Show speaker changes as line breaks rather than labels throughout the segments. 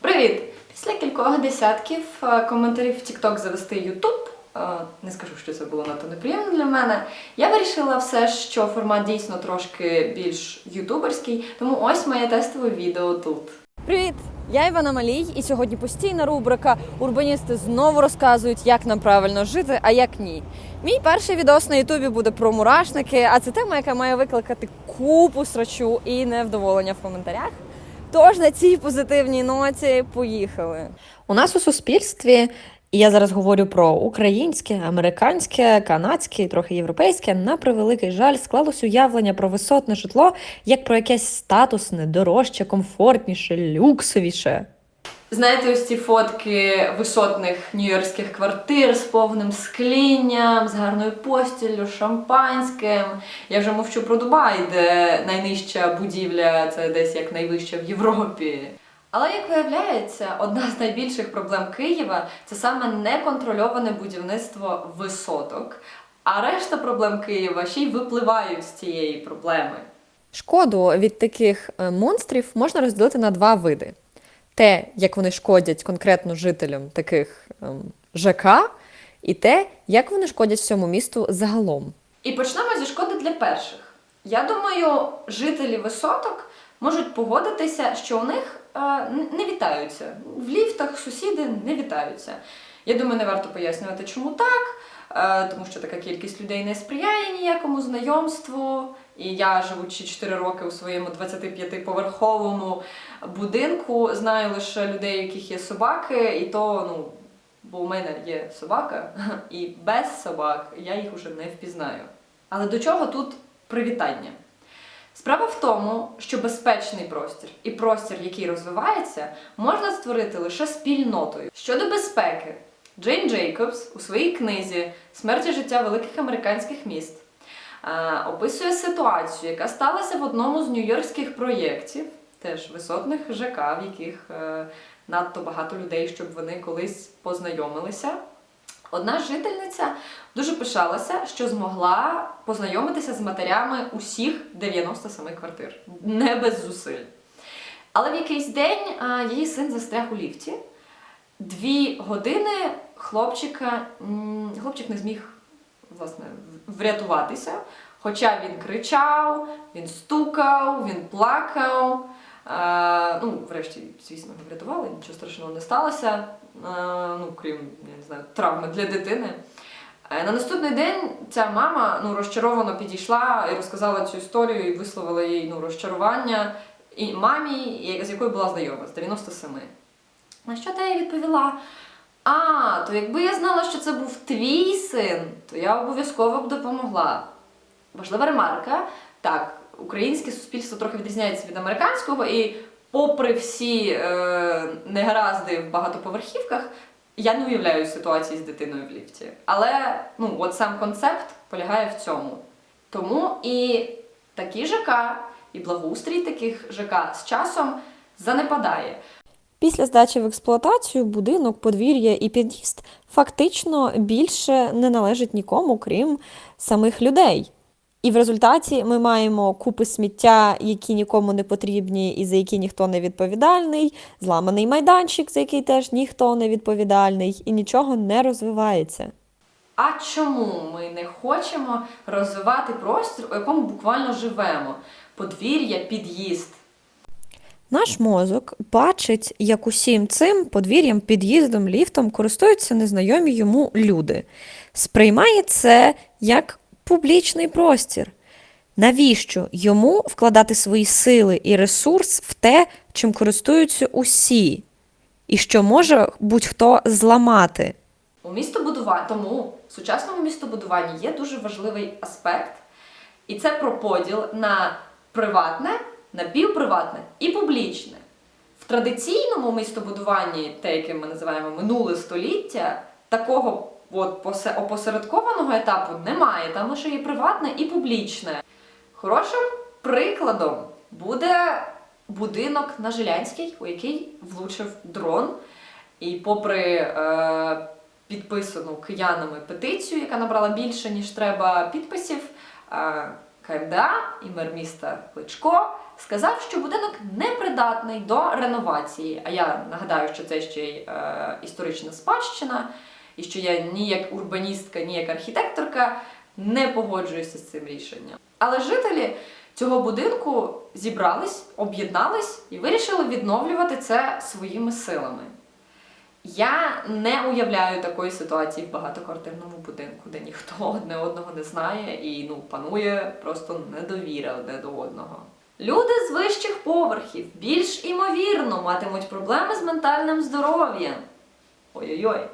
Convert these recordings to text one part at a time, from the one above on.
Привіт! Після кількох десятків е, коментарів в TikTok завести YouTube, е, не скажу, що це було надто неприємно для мене. Я вирішила все, що формат дійсно трошки більш ютуберський, тому ось моє тестове відео тут.
Привіт! Я Івана Малій, і сьогодні постійна рубрика Урбаністи знову розказують, як нам правильно жити, а як ні. Мій перший відос на Ютубі буде про мурашники, а це тема, яка має викликати купу срачу і невдоволення в коментарях. Тож на цій позитивній ноті поїхали. У нас у суспільстві, і я зараз говорю про українське, американське, канадське, трохи європейське, на превеликий жаль, склалось уявлення про висотне житло як про якесь статусне, дорожче, комфортніше, люксовіше.
Знаєте, ось ці фотки висотних нью-йоркських квартир з повним склінням, з гарною постіллю, шампанським. Я вже мовчу про Дубай, де найнижча будівля це десь як найвища в Європі. Але як виявляється, одна з найбільших проблем Києва це саме неконтрольоване будівництво висоток. А решта проблем Києва ще й випливають з цієї проблеми.
Шкоду від таких е, монстрів можна розділити на два види: те, як вони шкодять конкретно жителям таких ем, ЖК, і те, як вони шкодять всьому місту загалом.
І почнемо зі шкоди для перших. Я думаю, жителі висоток можуть погодитися, що у них е, не вітаються. В ліфтах сусіди не вітаються. Я думаю, не варто пояснювати, чому так, е, тому що така кількість людей не сприяє ніякому знайомству. І я, живучи 4 роки у своєму 25-поверховому будинку, знаю лише людей, у яких є собаки, і то, ну, бо у мене є собака, і без собак я їх уже не впізнаю. Але до чого тут привітання? Справа в тому, що безпечний простір і простір, який розвивається, можна створити лише спільнотою. Щодо безпеки, Джейн Джейкобс у своїй книзі Смерть і життя великих американських міст описує ситуацію, яка сталася в одному з нью-йоркських проєктів, теж висотних ЖК, в яких е, надто багато людей, щоб вони колись познайомилися. Одна жительниця дуже пишалася, що змогла познайомитися з матерями усіх 97 квартир, не без зусиль. Але в якийсь день її син застряг у ліфті. Дві години хлопчика, хлопчик не зміг власне, врятуватися. Хоча він кричав, він стукав, він плакав. Е, ну, врешті, звісно, його врятували, нічого страшного не сталося. Е, ну, крім, я не знаю, травми для дитини. Е, На наступний день ця мама ну, розчаровано підійшла і розказала цю історію і висловила їй ну, розчарування і мамі, з якою була знайома, з 97. На що та їй відповіла? А, то якби я знала, що це був твій син, то я обов'язково б допомогла. Важлива ремарка. Так, українське суспільство трохи відрізняється від американського, і попри всі е, негаразди в багатоповерхівках, я не уявляю ситуації з дитиною в ліфті. Але ну, от сам концепт полягає в цьому. Тому і такі ЖК, і благоустрій таких ЖК з часом занепадає.
Після здачі в експлуатацію будинок, подвір'я і під'їзд фактично більше не належить нікому, крім самих людей. І в результаті ми маємо купи сміття, які нікому не потрібні і за які ніхто не відповідальний, зламаний майданчик, за який теж ніхто не відповідальний, і нічого не розвивається.
А чому ми не хочемо розвивати простір, у якому буквально живемо? Подвір'я, під'їзд.
Наш мозок бачить, як усім цим подвір'ям, під'їздом, ліфтом користуються незнайомі йому люди. Сприймає це як публічний простір. Навіщо йому вкладати свої сили і ресурс в те, чим користуються усі, і що може будь-хто зламати?
У містобудуванні, тому в сучасному містобудуванні є дуже важливий аспект, і це про поділ на приватне, напівприватне і публічне. В традиційному містобудуванні, те, яке ми називаємо минуле століття, такого от опосередкованого етапу немає. Там лише є приватне і публічне. Хорошим прикладом буде будинок на Жилянській, у який влучив дрон. І попри е, підписану киянами петицію, яка набрала більше, ніж треба підписів, е, КМДА і мер міста Кличко сказав, що будинок непридатний до реновації. А я нагадаю, що це ще й е, історична спадщина, і що я ні як урбаністка, ні як архітекторка не погоджуюся з цим рішенням. Але жителі цього будинку зібрались, об'єднались і вирішили відновлювати це своїми силами. Я не уявляю такої ситуації в багатоквартирному будинку, де ніхто одне одного не знає і ну панує просто недовіра одне до одного. Люди з вищих поверхів більш імовірно матимуть проблеми з ментальним здоров'ям. Ой-ой-ой.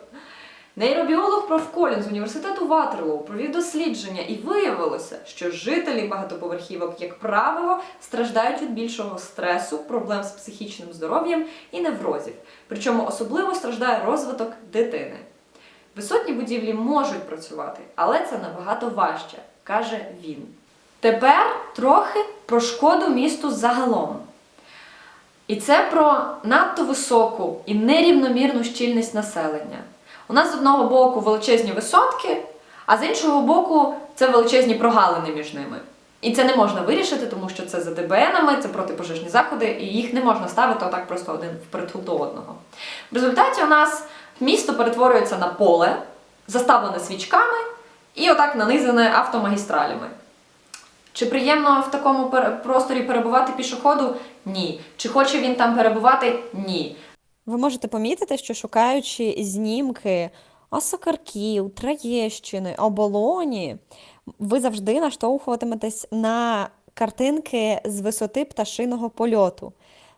Нейробіолог проф. З університету Ватерлоу провів дослідження і виявилося, що жителі багатоповерхівок, як правило, страждають від більшого стресу, проблем з психічним здоров'ям і неврозів. Причому особливо страждає розвиток дитини. Висотні будівлі можуть працювати, але це набагато важче, каже він. Тепер трохи про шкоду місту загалом. І це про надто високу і нерівномірну щільність населення. У нас з одного боку величезні висотки, а з іншого боку це величезні прогалини між ними. І це не можна вирішити, тому що це за ДБНами, це протипожежні заходи, і їх не можна ставити отак просто один впритул до одного. В результаті у нас місто перетворюється на поле, заставлене свічками і отак нанизане автомагістралями. Чи приємно в такому просторі перебувати пішоходу? Ні. Чи хоче він там перебувати? Ні.
Ви можете помітити, що шукаючи знімки Осокарків, Троєщини, Оболоні, ви завжди наштовхуватиметесь на картинки з висоти пташиного польоту.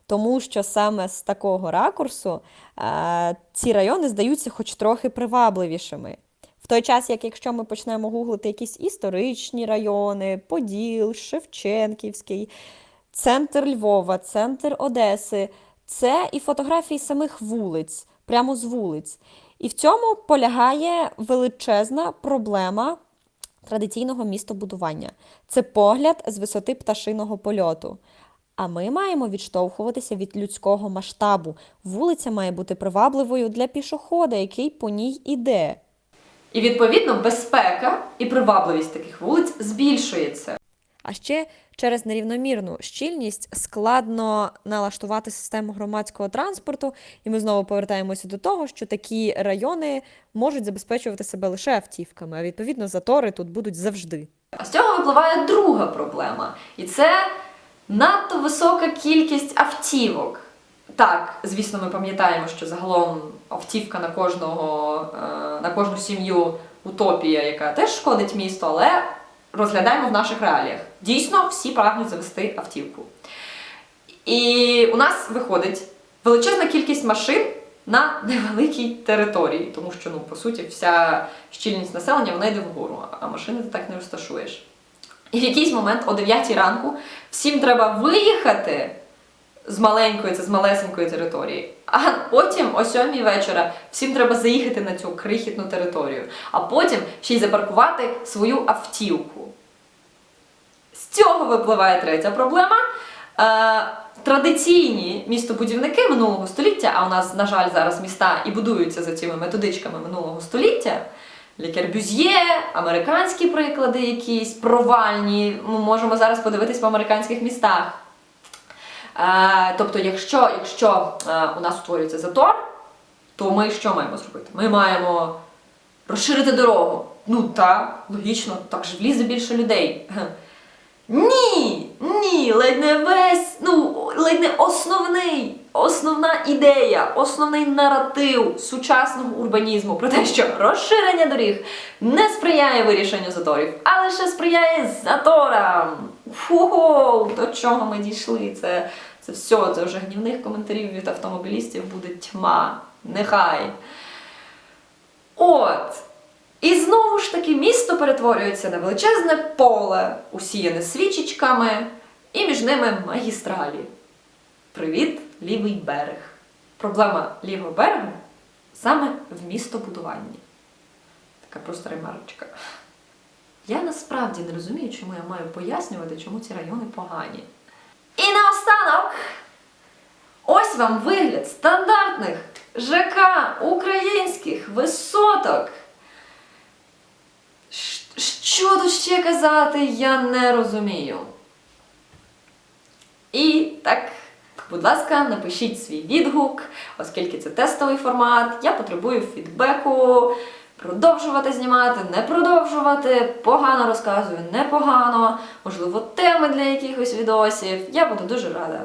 Тому що саме з такого ракурсу е, ці райони здаються хоч трохи привабливішими. Той час, як якщо ми почнемо гуглити якісь історичні райони, Поділ, Шевченківський, центр Львова, центр Одеси, це і фотографії самих вулиць, прямо з вулиць. І в цьому полягає величезна проблема традиційного містобудування. Це погляд з висоти пташиного польоту. А ми маємо відштовхуватися від людського масштабу. Вулиця має бути привабливою для пішохода, який по ній іде.
І відповідно безпека і привабливість таких вулиць збільшується.
А ще через нерівномірну щільність складно налаштувати систему громадського транспорту, і ми знову повертаємося до того, що такі райони можуть забезпечувати себе лише автівками, а відповідно затори тут будуть завжди.
А з цього випливає друга проблема, і це надто висока кількість автівок. Так, звісно, ми пам'ятаємо, що загалом автівка на кожного е, на кожну сім'ю утопія, яка теж шкодить місту, але розглядаємо в наших реаліях. Дійсно, всі прагнуть завести автівку. І у нас виходить величезна кількість машин на невеликій території, тому що, ну, по суті, вся щільність населення вона йде вгору, а машини ти так не розташуєш. І в якийсь момент о 9 ранку всім треба виїхати з маленької, це з малесенької території. А потім о 7 вечора всім треба заїхати на цю крихітну територію, а потім ще й запаркувати свою автівку. З цього випливає третя проблема. Е, традиційні містобудівники минулого століття, а у нас, на жаль, зараз міста і будуються за цими методичками минулого століття. Лікер Бюз'є, американські приклади якісь провальні. Ми можемо зараз подивитись по американських містах. Е, тобто, якщо, якщо е, у нас утворюється затор, то ми що маємо зробити? Ми маємо розширити дорогу. Ну так, логічно, так же влізе більше людей. Ні, ні, ледь не весь, ну, ледь не основний, основна ідея, основний наратив сучасного урбанізму про те, що розширення доріг не сприяє вирішенню заторів, а лише сприяє заторам. Фу, до чого ми дійшли? Це, це все, це вже гнівних коментарів від автомобілістів буде тьма. Нехай. От. І знову ж таки місто перетворюється на величезне поле, усіяне свічечками, і між ними магістралі. Привіт, лівий берег. Проблема лівого берегу саме в містобудуванні. Така просто ремарочка. Я насправді не розумію, чому я маю пояснювати, чому ці райони погані. І наостанок, ось вам вигляд стандартних ЖК українських висоток. Що тут ще казати, я не розумію. І так, будь ласка, напишіть свій відгук, оскільки це тестовий формат, я потребую фідбеку. Продовжувати знімати, не продовжувати, погано розказую, непогано, можливо, теми для якихось відосів. Я буду дуже рада.